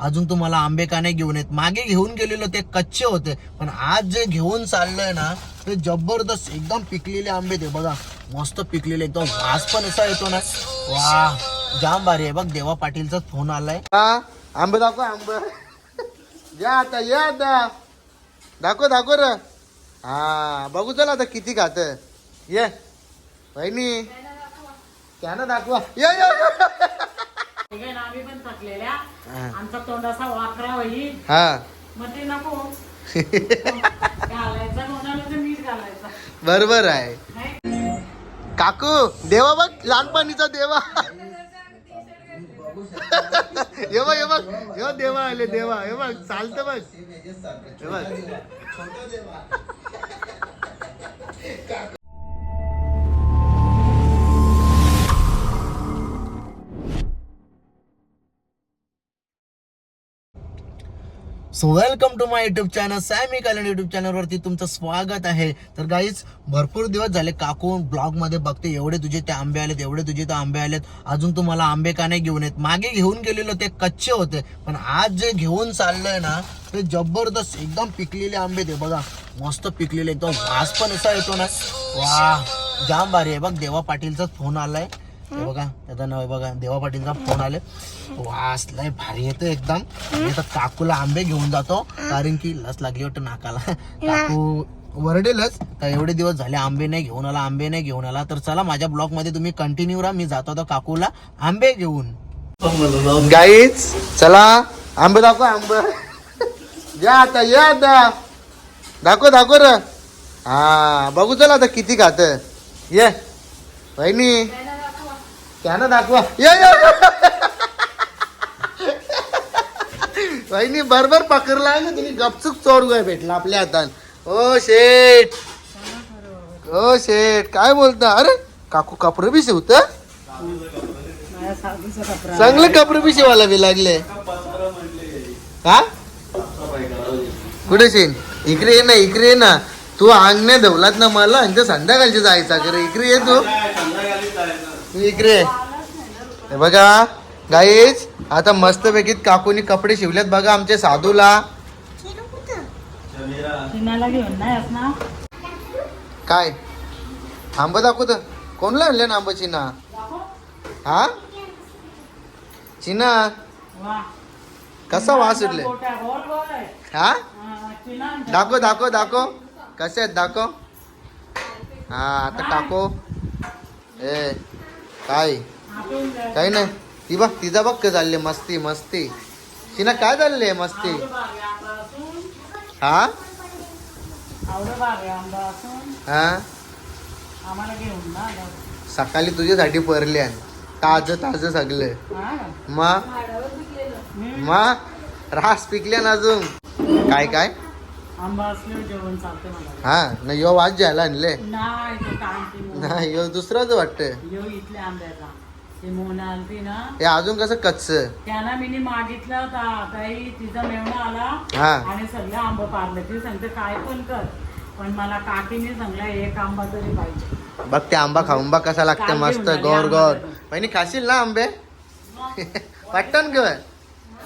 अजून तुम्हाला आंबे का नाही घेऊन येत. मागे घेऊन गेलेलो ते कच्चे होते. पण आज जे घेऊन चाललंय ना ते जबरदस्त एकदम पिकलेले आंबे ते. बघा मस्त पिकलेले. एकदम वास पण असा येतो ना. वा जाम भारी आहे. बघ देवा पाटीलचा फोन आलाय. आंबे दाखव आंबे. या आता या आता. दाखव दाखव र. हा बघू चला आता किती खात ये बहिणी त्यानं दाखवा. या ये. आम्ही पण थकलेल्या. आमचा तोंडाचा वाकरा होईल. हा. मग ते नको. घालायचा कोणाला तर मीठ घालायचा. बरोबर आहे? काकू देवा बघ लहानपणीचा देवा. हे बघ हे बघ हे बघ, देवा आले देवा. हे बघ चालतं बघ. हे बघ. So welcome to my YouTube channel Sammy Callan YouTube चॅनलवरती तुमचं स्वागत आहे. तर गाईज भरपूर दिवस झाले काकू ब्लॉगमध्ये बघते. एवढे तुझे ते आंबे आलेत एवढे तुझे ते आंबे आलेत. अजून तुम्हाला आंबे का नाही घेऊन येत? मागे घेऊन गेलेलो ते कच्चे होते. पण आज जे घेऊन चाललंय ना ते जबरदस्त एकदम पिकलेले आंबे ते बघा. मस्त पिकलेले एकदम वास पण असा येतो ना. वा जाम भारी आहे. बघ देवा पाटीलचाच फोन आलाय. हे बघा त्याचा नाव बघा देवा पाटीलचा फोन आले वास लय भारी येतो एकदम. मी आता काकूला आंबे घेऊन जातो कारण की लस लागली वाटतं नाकाला. काकू वरडेलच का एवढे दिवस झाले आंबे नाही घेऊन आला आंबे नाही घेऊन आला. तर चला माझ्या ब्लॉगमध्ये तुम्ही कंटिन्यू राहा मी जातो आता काकूला आंबे घेऊन. गाईच चला आंब दाखव आंब. या आता या आता. दाखव दाखव र. हा बघू चला आता किती खात. ये बहिणी त्यानं दाखवा. ये ये, ये. बरोबर पकडला आहे ना तुम्ही गपचूक चोर काय भेटला आपल्या हातात ओ शेठ. ओ शेठ. काय बोलता? अरे काकू कपडे बी शिवत? चांगले कपडे बी शिवायला बी लागले. हा? कुठे शेन? इकडे ये ना इकडे ये ना. तू अंगण्या धवलात ना मला आणि ते संध्याकाळची जायचा कर इकडे ये तू. तू इकडे. हे बघा गाईच आता मस्तपैकी काकूनी कपडे शिवलेत बघा आमच्या साधूला. काय? आंबा दाखवत. कोणला आणले ना आंबा चिना? हा? चिना? वा. कसा वास सुटले हा? हा, दाखव दाखव दाखव. कसे आहेत? दाखव. हा आता टाको. ए काय. काही नाही. ती बघ तिचा बघ का चालले. मस्ती मस्ती. तिला काय चालले मस्ती? हा? हा. सकाळी तुझ्यासाठी परले ताज ताज सगळे. ना? मा? रास पिकल्या ना अजून? काय काय? आंबा असल्यावर जेवण चालते मला. हा न यो वाज जायला आणले. नाही तो टाइम नाही यो दुसराच वाटतं येऊ इथल्या आंब्याचा. ते मोना आलती ना हे अजून कसं कच्च? त्यांना मी मागितलं होता. ताई तिचा मेवणा आला हा. आणि सगळं आंबा पारलं. ती सांगते काय पण कर पण मला काकीने सांगला एक आंबा तरी पाहिजे. बघ ते आंबा खाऊन बघ कसा लागतं मस्त आली गोर आंबा गोर. घरून. बहिणी खाशील ना आंबे? पट्टन ग.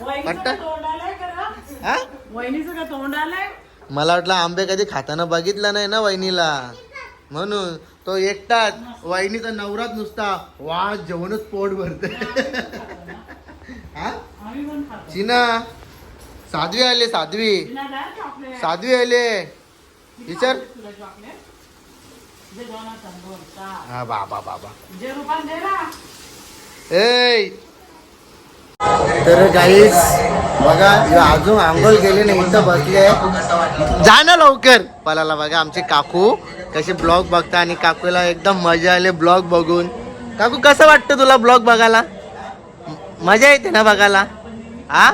वहिनीचं? का तोंड आलंय? हा? वहिनीचं का तोंड आलंय? मला वाटलं आंबे कधी खाताना बघितलं नाही ना वहिनीला. म्हणून तो एकटाच. वहिनीचा नवरात नुसता वा जेवणच पोट भरत. हा? चिना साध्वी आले साध्वी. साध्वी आले. विचार. हा बाबा बाबा ए तर गाईस बघा अजून आंघोळ गेली नाही इथं बसले जा ना लवकर. पलाला बघा आमचे काकू. कसे ब्लॉग बघता आणि काकूला एकदम मजा आले ब्लॉग बघून. काकू कसं वाटतं तुला ब्लॉग बघायला? मजा येते ना बघायला? हा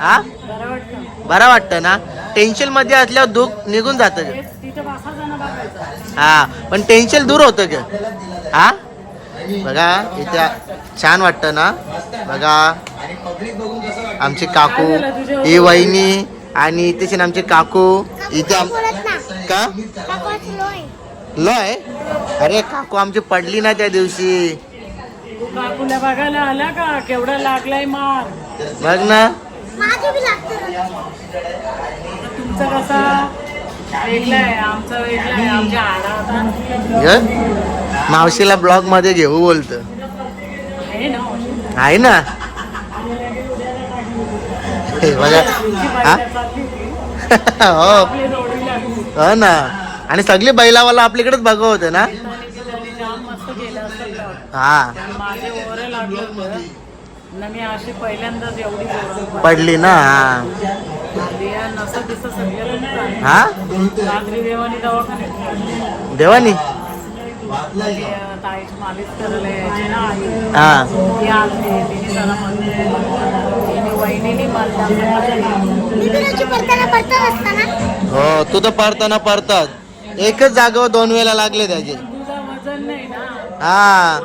हा बरं वाटतं ना? टेन्शनमध्ये असल्यावर दुःख निघून जातं हा पण टेन्शन दूर होतं ग. हा? बघा इथे छान वाटतं ना? बघा. आमची काकू ही वहिनी आणि इथे आमचे काकू. इथे आम- का? लय. अरे काकू आमची पडली ना त्या दिवशी. काकूला बघायला आला का? केवढा लागलाय मार. बघ ना. तुमचं कसा? आमचं आमच्या? मावशीला ब्लॉगमध्ये घेऊ बोलत. आहे ना? हे बघा. हा? हो. ना. आणि सगळी बैलावाला आपल्याकडेच बघत होते ना. हा. पडली ना हा. हा. देवानी? हा ती तर पडताना पडतात एकच जागेवर दोन वेळा लागले त्याचे तुझा वजन नाही ना हा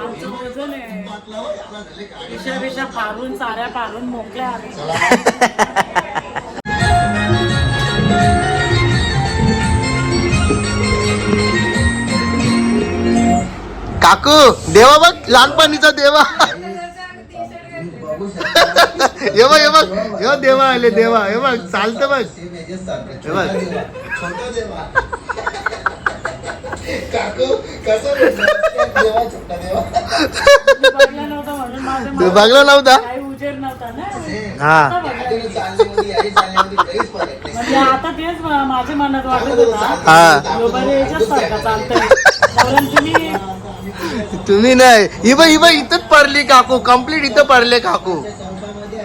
पारून साऱ्या पारून मोकल्या काकू देवा बघ लहानपणीचा देवा. हे बघ हे बघ हे देवा आले देवा हे बघ चालतं बघ. हे बघ. तू बघला नव्हता? हा. आता बघला. म्हणजे तेच माझ्या मनात वाटत होता तुम्ही नाही. ही बघ इथंच पडली काकू. कंप्लीट इथं पडले काकू.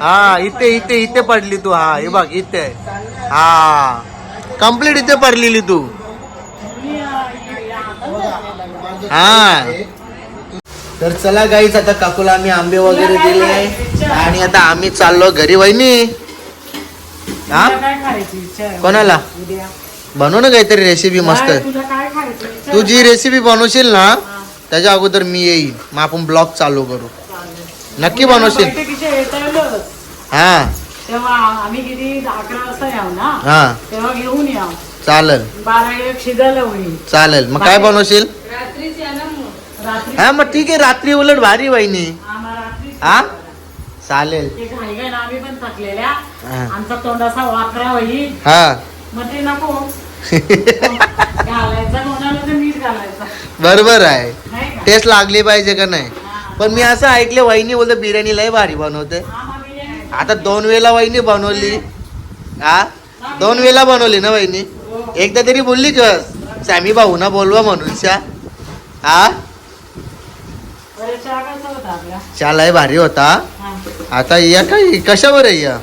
हा इथे इथे इथे पडली तू. हा हे बघ इथे. हा. कंप्लीट इथे पडलेली तू. हा. तर चला गाईच आता काकूला आम्ही आंबे वगैरे दिले. आणि आता आम्ही चाललो घरी. वहिनी. हा? कोणाला? बनव ना काहीतरी रेसिपी मस्त. काय तुला काय खायची? इच्छा तू आहे? जी रेसिपी बनवशील ना त्याच्या अगोदर मी येईन. मग आपण ब्लॉग चालू करू. नक्की बनवशील. हा. तेव्हा आम्ही किती अकरा वाजता याव ना? हा. तेव्हा घेऊन याव. चालेल. बारा एक शिजायला होईल. चालेल. मग काय बनवशील? रात्री? हा मग ठीक आहे. रात्री उलट भारी वहिनी. रात्री हा? चालेल. ते आम्ही पण थकलेल्या. हा. आमचा तोंडाचा वाकरा होईल. हा. मग ते नको. बरोबर आहे. टेस्ट लागली पाहिजे का नाही. पण मी असं ऐकले वहिनी बोलते बिर्याणी लय भारी बनवते. आता दोन वेळेला वहिनी बनवली. हा दोन वेळेला बनवली ना वहिनी? हो. एकदा तरी बोलली का सॅमी भाऊ ना बोलवा म्हणून शा हा लय भारी होता. आता या काय कशावर आहे या?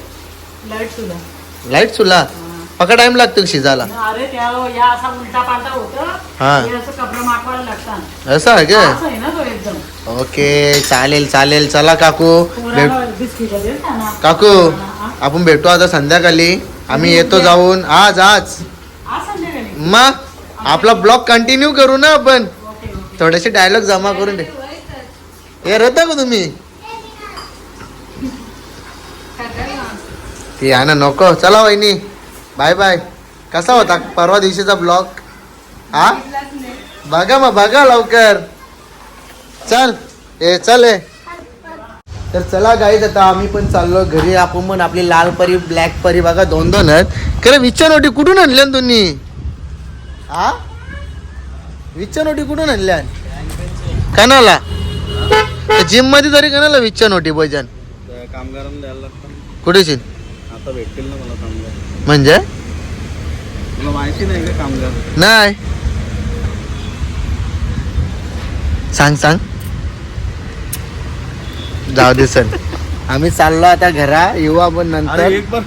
लाइट चुला? हा. पका टाइम लागतो शिजायला. अरे त्या या असा उलटा पालटा होतं. हा. हे असं कपडे मागवायला लागतात. असं आहे का? असं आहे ना तो एकदम. ओके चालेल चालेल. चला काकू. भेट पोराला बिस्किट देत का ना. काकू. आपण भेटू आता संध्याकाळी. आम्ही येतो जाऊन. आज आज. आज संध्याकाळी? मग आपला ब्लॉग कंटिन्यू करू ना आपण. Okay okay. थोडेसे डायलॉग जमा करून दे. हे रहता का तुम्ही? ते आहे ना नको. चला वहिनी. Bye bye. कसा होता परवा दिवशीचा ब्लॉग हा? बघा मग बघा लवकर. चल. ए चल ए. तर चला गाईज आता आम्ही पण चाललो घरी. आपण पण आपली लाल परी ब्लॅक परी बघा दोन दोन आहेत. खरं विच्छा नोटी कुठून आणल्या तुम्ही? हा? विच्छा नोटी कुठून आणल्या कणाला? जिममध्ये तरी कणाला विच्छा नोटी भजन? कामगारांना द्यायला लागतं. कुठेशी? आता भेटतील ना मला म्हणजे? तुला माहिती नाही का कामगार? नाही. सांग सांग. जाऊ दे सर. आम्ही चाललो आता घरा येऊ आपण नंतर. अरे एक बार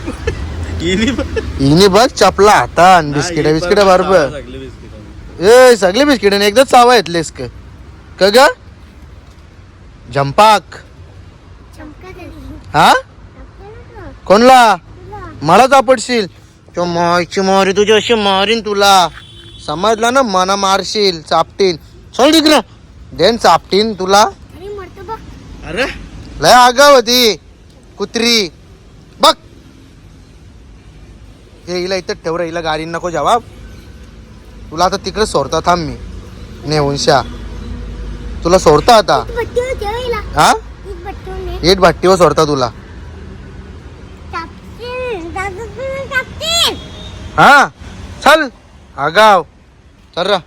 इनी बार- हिनी बघ चपला हातान बिस्किट हा, एक बार बिस्किट बरोबर. बिस्किटं. ए सगळे बिस्किट एकदाच चावा येतलेस का. का ग? झंपाक हा? कोणला? मला सापडशील. तो मायची मारी तुझी अशी मारीन तुला. समजला ना? मना मारशील चापटीन. चल तिकडं. देन चापटीन तुला. अरे लय आगाव होती कुत्री. बघ. हे हिला इथं ठेव हिला गाडी नको जवाब तुला आता तिकडे सोडता थांब मी. नेऊन शा तुला सोडता आता. हा. येत भट्टीवर सोडता तुला. हा चल. आगाव चल रा.